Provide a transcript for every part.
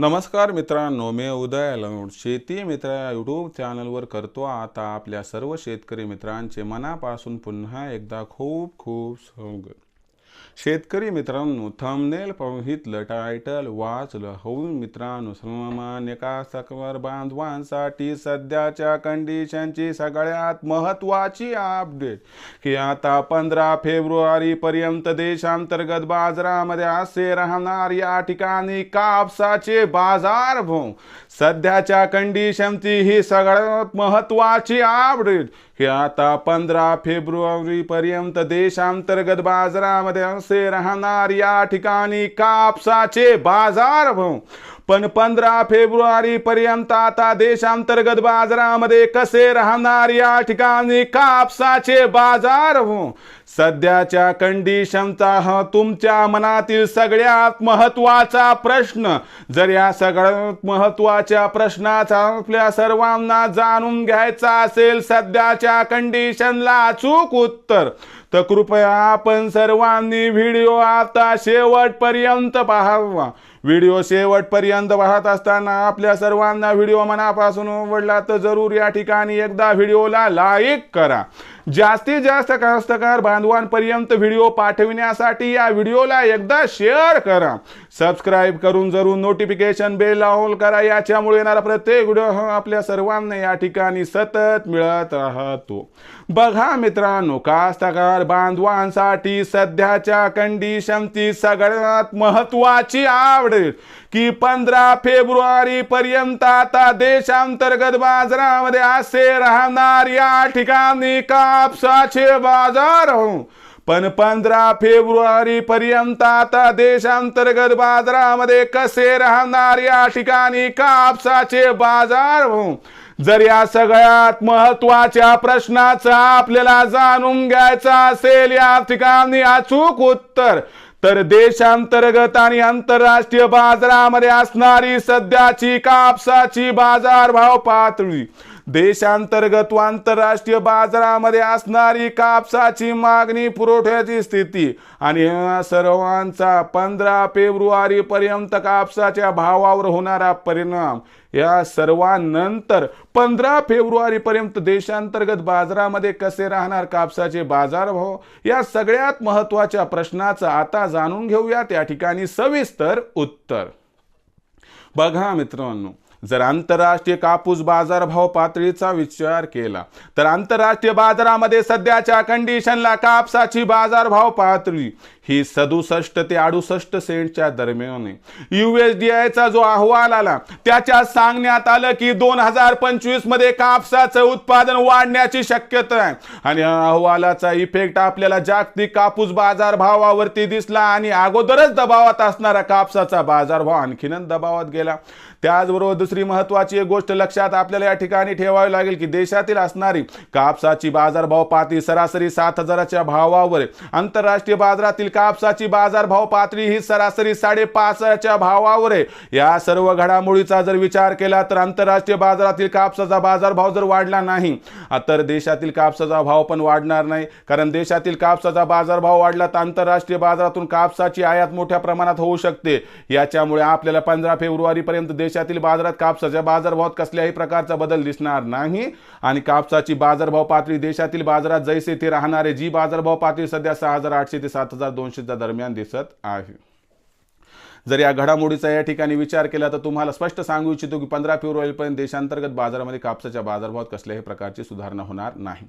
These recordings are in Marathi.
नमस्कार मित्रांनो मी उदय लंगोट. शेती मित्र या यूट्यूब चॅनलवर करतो आता आपल्या सर्व शेतकरी मित्रांचे मनापासून पुन्हा एकदा खूप खूप स्वागत. शेतकरी मित्रांनो थंबनेल पाहितलं टायटल वाचलं. होऊन मित्रांनो सर्वमान्य कास्तकार बांधवांसाठी सध्याच्या कंडिशनची सगळ्यात महत्त्वाची अपडेट की आता पंधरा फेब्रुवारी पर्यंत देशांतर्गत बाजारामध्ये असे राहणार या ठिकाणी कापसाचे बाजार भाव सध्याच्या कंडिशनची ही सगळ्यात महत्त्वाची अपडेट हे आता पंधरा फेब्रुवारी पर्यंत देशांतर्गत बाजारामध्ये असे राहणार या ठिकाणी कापसाचे बाजार भाऊ. पण पंधरा फेब्रुवारी पर्यंत आता देशांतर्गत बाजारामध्ये कसे राहणार या ठिकाणी कापसाचे बाजार? हो सध्याच्या कंडिशनचा हा तुमच्या मनातील सगळ्यात महत्त्वाचा प्रश्न. जर या सगळ्यात महत्त्वाच्या प्रश्नाचा आपल्या सर्वांना जाणून घ्यायचा असेल सध्याच्या कंडिशनला अचूक उत्तर. तर कृपया आपण सर्वांनी व्हिडिओ आता शेवटपर्यंत पाहावा. व्हिडिओ शेवटपर्यंत पाहत असताना आपल्या सर्वांना व्हिडिओ मनापासून आवडला तर जरूर या ठिकाणी एकदा व्हिडिओला लाईक करा. जास्तीत जास्त कास्तकार बांधवांपर्यंत व्हिडिओ पाठविण्यासाठी या व्हिडिओला एकदा शेअर करा. सबस्क्राईब करून जरूर नोटिफिकेशन बेल ऑल करा. याच्यामुळे येणारा प्रत्येक व्हिडिओ आपल्या सर्वांना या ठिकाणी सतत मिळत राहतो. बघा मित्रांनो कास्तकार बांधवांसाठी सध्याच्या कंडिशनची सगळ्यात महत्वाची आवडेल की पंधरा फेब्रुवारी पर्यंत आता देशांतर्गत बाजारामध्ये असे राहणार या ठिकाणी कापसाचे बाजार हो. पण पंधरा फेब्रुवारी पर्यंत आता देशांतर्गत बाजारामध्ये कसे राहणार या ठिकाणी कापसाचे बाजार? जर या सगळ्यात महत्त्वाच्या प्रश्नाचा आपल्याला जाणून घ्यायचा असेल या ठिकाणी अचूक उत्तर तर देशांतर्गत आणि आंतरराष्ट्रीय बाजारामध्ये असणारी सध्याची कापसाची बाजारभाव पातळी देशांतर्गत व आंतरराष्ट्रीय बाजारामध्ये असणारी कापसाची मागणी पुरवठ्याची स्थिती आणि या सर्वांचा पंधरा फेब्रुवारी पर्यंत कापसाच्या भावावर होणारा परिणाम. या सर्वांनंतर पंधरा फेब्रुवारी पर्यंत देशांतर्गत बाजारामध्ये कसे राहणार कापसाचे बाजारभाव? या सगळ्यात महत्त्वाच्या प्रश्नाचं आता जाणून घेऊयात या ठिकाणी सविस्तर उत्तर. बघा मित्रांनो जर आंतरराष्ट्रीय कापूस बाजारभाव पातळीचा विचार केला तर आंतरराष्ट्रीय बाजारामध्ये सध्याच्या कंडिशनला कापसाची बाजारभाव पातळी ही सदुसष्ट ते अडुसष्ट सेंटच्या दरम्यान. आहे युएसडीआयचा जो अहवाल आला त्याच्या सांगण्यात आलं की दोन हजार पंचवीसमध्ये कापसाचं उत्पादन वाढण्याची शक्यता आहे. आणि अहवालाचा इफेक्ट आपल्याला जागतिक कापूस बाजार भावावरती दिसला आणि अगोदरच दबावात असणारा कापसाचा बाजारभाव आणखीनच दबावात गेला. त्याचबरोबर दुसरी महत्वाची एक गोष्ट लक्षात आपल्याला या ठिकाणी ठेवावी लागेल की देशातील असणारी कापसाची बाजारभाव पाती सरासरी सात हजाराच्या भावावर आंतरराष्ट्रीय बाजारातील कापसाची बाजारभाव पातळी ही सरासरी साडेपाचच्या भावावर आहे. या सर्व घडामोडीचा जर विचार केला तर आंतरराष्ट्रीय बाजारातील कापसाचा बाजारभाव जर वाढला नाही तर देशातील कापसाचा भाव पण वाढणार नाही. कारण देशातील कापसाचा बाजारभाव वाढला तर आंतरराष्ट्रीय बाजारातून कापसाची आयात मोठ्या प्रमाणात होऊ शकते. याच्यामुळे आपल्याला पंधरा फेब्रुवारीपर्यंत देशातील बाजारात कापसाच्या बाजारभावात कसल्याही प्रकारचा बदल दिसणार नाही आणि कापसाची बाजारभाव पातळी देशातील बाजारात जैसे ते राहणारे जी बाजारभाव पातळी सध्या सहा हजार आठशे ते सात हजार अंशच्या दरम्यान दिसत आहे. जर या घडामोडीचा या ठिकाणी विचार केला तर तुम्हाला स्पष्ट सांगू इच्छितो की पंधरा फेब्रुवारीपर्यंत देशांतर्गत बाजारामध्ये कापसाच्या बाजारभावात कसल्याही प्रकारची सुधारणा होणार नाही.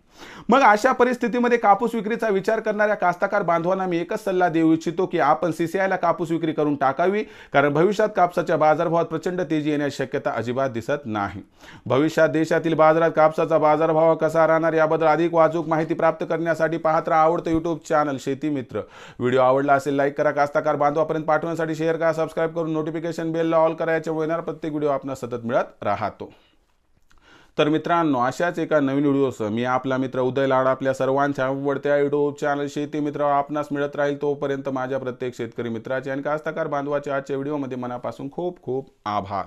मग अशा परिस्थितीमध्ये कापूस विक्रीचा विचार करणाऱ्या कास्ताकार बांधवांना मी एकच सल्ला देऊ इच्छितो की आपण सीसीआयला कापूस विक्री करून टाकावी कारण भविष्यात कापसाच्या बाजारभावात प्रचंड तेजी येण्याची शक्यता अजिबात दिसत नाही. भविष्यात देशातील बाजारात कापसाचा बाजारभाव कसा राहणार याबद्दल अधिक वाचूक माहिती प्राप्त करण्यासाठी पाहत राहा आवडतं युट्यूब चॅनल शेती मित्र. व्हिडिओ आवडला असेल लाईक करा. कास्ताकार बांधवापर्यंत पाठवण्यासाठी शेअर करा सबस्क्राईब करून नोटिफिकेशन बेलला ऑल करायच्या येणार प्रत्येक व्हिडिओ आपणास सतत मिळत राहतो. तर मित्रांनो अशाच एका नवीन व्हिडिओसह मी आपला मित्र उदय लाड आपल्या सर्वांच्या आवडत्या युट्यूब चॅनल शेती मित्र आपणास मिळत राहील तोपर्यंत माझ्या प्रत्येक शेतकरी मित्राचे आणि कास्तकार बांधवाचे आजच्या व्हिडिओमध्ये मनापासून खूप खूप आभार.